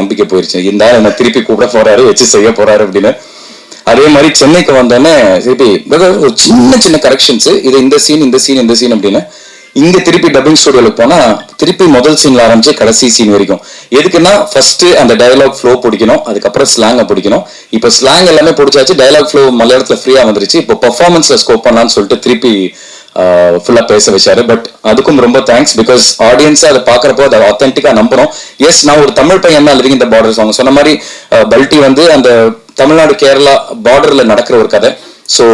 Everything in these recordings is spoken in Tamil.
நம்பிக்கை போயிருச்சு. இந்த ஆள் என்ன திருப்பி கூப்பிட போறாரு வச்சு செய்ய போறாரு அப்படின்னு. அதே மாதிரி சென்னைக்கு வந்தோடனே திருப்பி ஒரு சின்ன சின்ன கரெக்ஷன்ஸ் இது இந்த சீன் இந்த சீன் இந்த சீன் அப்படின்னு. இங்க திருப்பி டப்பிங் ஸ்டூடியோல போனா திருப்பி முதல் சீன்ல ஆரம்பிச்சு கடைசி சீன் வரைக்கும். எதுக்குன்னா ஃபர்ஸ்ட் அந்த டயலாக் ஃப்ளோ பிடிக்கணும் அதுக்கப்புறம் ஸ்லாங்கை பிடிக்கணும். இப்போ ஸ்லாங் எல்லாமே பிடிச்சாச்சு டயலாக் ஃப்ளோ மலையாளத்துல ஃப்ரீயா வந்துருச்சு. இப்போ பர்ஃபார்மன்ஸ்ல ஸ்கோப் பண்ணலாம்னு சொல்லிட்டு திருப்பி ஃபுல்லாக பேச வச்சாரு. பட் அதுக்கும் ரொம்ப தேங்க்ஸ் பிகாஸ் ஆடியன்ஸை அதை பார்க்குறப்போ அதை ஆத்தென்டிக்காக நம்புகிறோம் எஸ் நான் ஒரு தமிழ் பையன் தான் லிவிங் இந்த பார்டர் சாங் சொன்ன மாதிரி பல்ட்டி பல்டி வந்து அந்த தமிழ்நாடு கேரளா பார்டரில் நடக்கிற ஒரு கதை. ஸோ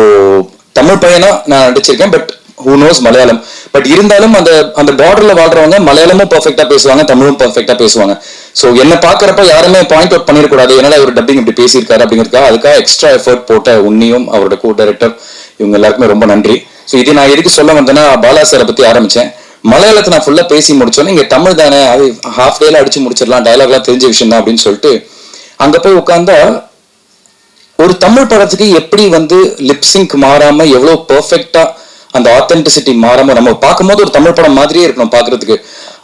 தமிழ் பையனா நான் நடிச்சிருக்கேன் but who knows Malayalam. But இருந்தாலும் அந்த அந்த பார்டர்ல வாழ்றவங்க மலையாளமும் பர்ஃபெக்டா பேசுவாங்க தமிழும் பர்ஃபெக்டா பேசுவாங்க. ஸோ என்ன பாக்குறப்ப யாருமே பாயிண்ட் அவுட் பண்ணிடக்கூடாது என்னடா இவர் டப்பிங் இப்படி பேசியிருக்காரு அப்படிங்கிறதுக்காக அதுக்காக எக்ஸ்ட்ரா எஃபர்ட் போட்ட உன்னியும் அவரோட கோ டைரக்டர் இவங்க எல்லாருக்குமே ரொம்ப நன்றி. ஸோ இது நான் எதுக்கு சொல்ல வந்தேன்னா பாலா சாரை பத்தி ஆரம்பிச்சேன். மலையாளத்தை நான் ஃபுல்லா பேசி முடிச்சோன்னே இங்க தமிழ் தானே அது ஹாஃப் டேல அடிச்சு முடிச்சிடலாம் டைலாக்லாம் தெரிஞ்ச விஷயம் தான் அப்படின்னு சொல்லிட்டு அங்க போய் உட்காந்தா ஒரு தமிழ் படத்துக்கு எப்படி வந்து லிப்சிங்க் மாறாம எவ்வளவு பெர்ஃபெக்ட்டா அந்த ஆத்தென்டிசிட்டி மாறாம நம்ம பார்க்கும்போது ஒரு தமிழ் படம் மாதிரியே இருக்கணும் பார்க்கிறதுக்கு.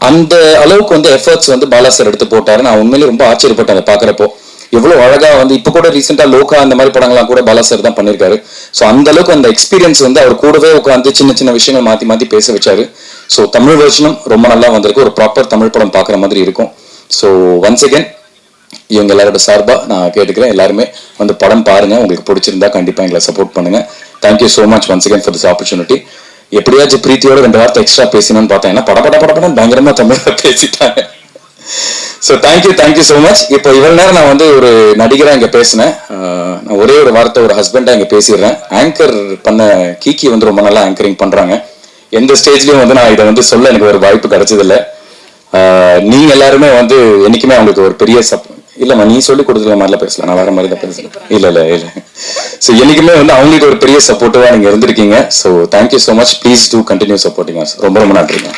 அந்த அளவுக்கு வந்து எஃபர்ட்ஸ் வந்து பாலா சார் எடுத்து போட்டாரு. நான் உண்மையிலேயே ரொம்ப ஆச்சரியப்பட்டேன் அதை பார்க்குறப்போ. எவ்வளோ அழகாக வந்து இப்போ கூட ரீசெண்டாக லோகா அந்த மாதிரி படங்கள்லாம் கூட பாலா சார் தான் பண்ணியிருக்காரு ஸோ அந்த அளவுக்கு அந்த எக்ஸ்பீரியன்ஸ் வந்து அவர் கூடவே உட்காந்து சின்ன சின்ன விஷயங்கள் மாற்றி மாற்றி பேச வச்சாரு. ஸோ தமிழ் வெர்ஷனும் ரொம்ப நல்லா வந்திருக்கு. ஒரு ப்ராப்பர் தமிழ் படம் பார்க்குற மாதிரி இருக்கும். ஸோ ஒன்ஸ் அகேன் இவங்க எல்லாரோட சார்பாக நான் கேட்டுக்கிறேன். எல்லாருமே வந்து படம் பாருங்கள் உங்களுக்கு பிடிச்சிருந்தா கண்டிப்பாக எங்களை சப்போர்ட் பண்ணுங்கள் thank you so much once again for this opportunity எப்படியாச்சும் பிரீத்தியோட ரெண்டு வார்த்தை எக்ஸ்ட்ரா பேசணும்னு பார்த்தேன் ஏன்னா பட பட பட படம் பயங்கரமா பேசிட்டாங்க. So thank you thank you so much இப்போ இவ்வளோ நேரம் நான் வந்து ஒரு நடிகராக இங்கே பேசினேன். நான் ஒரே ஒரு வார்த்தை ஒரு ஹஸ்பண்டாக இங்கே பேசிடுறேன். ஆங்கர் பண்ண கீக்கி வந்து ரொம்ப நல்லா ஆங்கரிங் பண்ணுறாங்க எந்த ஸ்டேஜ்லையும் வந்து நான் இதை வந்து சொல்ல எனக்கு ஒரு வாய்ப்பு கிடைச்சதில்ல. நீங்கள் எல்லாருமே வந்து என்னைக்குமே அவங்களுக்கு ஒரு பெரிய சப் இல்லைம்மா நீ சொல்லி கொடுத்துருக்க மாதிரிலாம் பேசலாம். நான் வேற மாதிரி தான் பேசுகிறேன் இல்லை இல்லை இல்லை. ஸோ என்னைக்குமே வந்து அவங்களுக்கு ஒரு பெரிய சப்போர்ட்டிவா நீங்கள் இருந்திருக்கீங்க. So thank you so much please do continue supporting ரொம்ப ரொம்ப நன்றிங்க.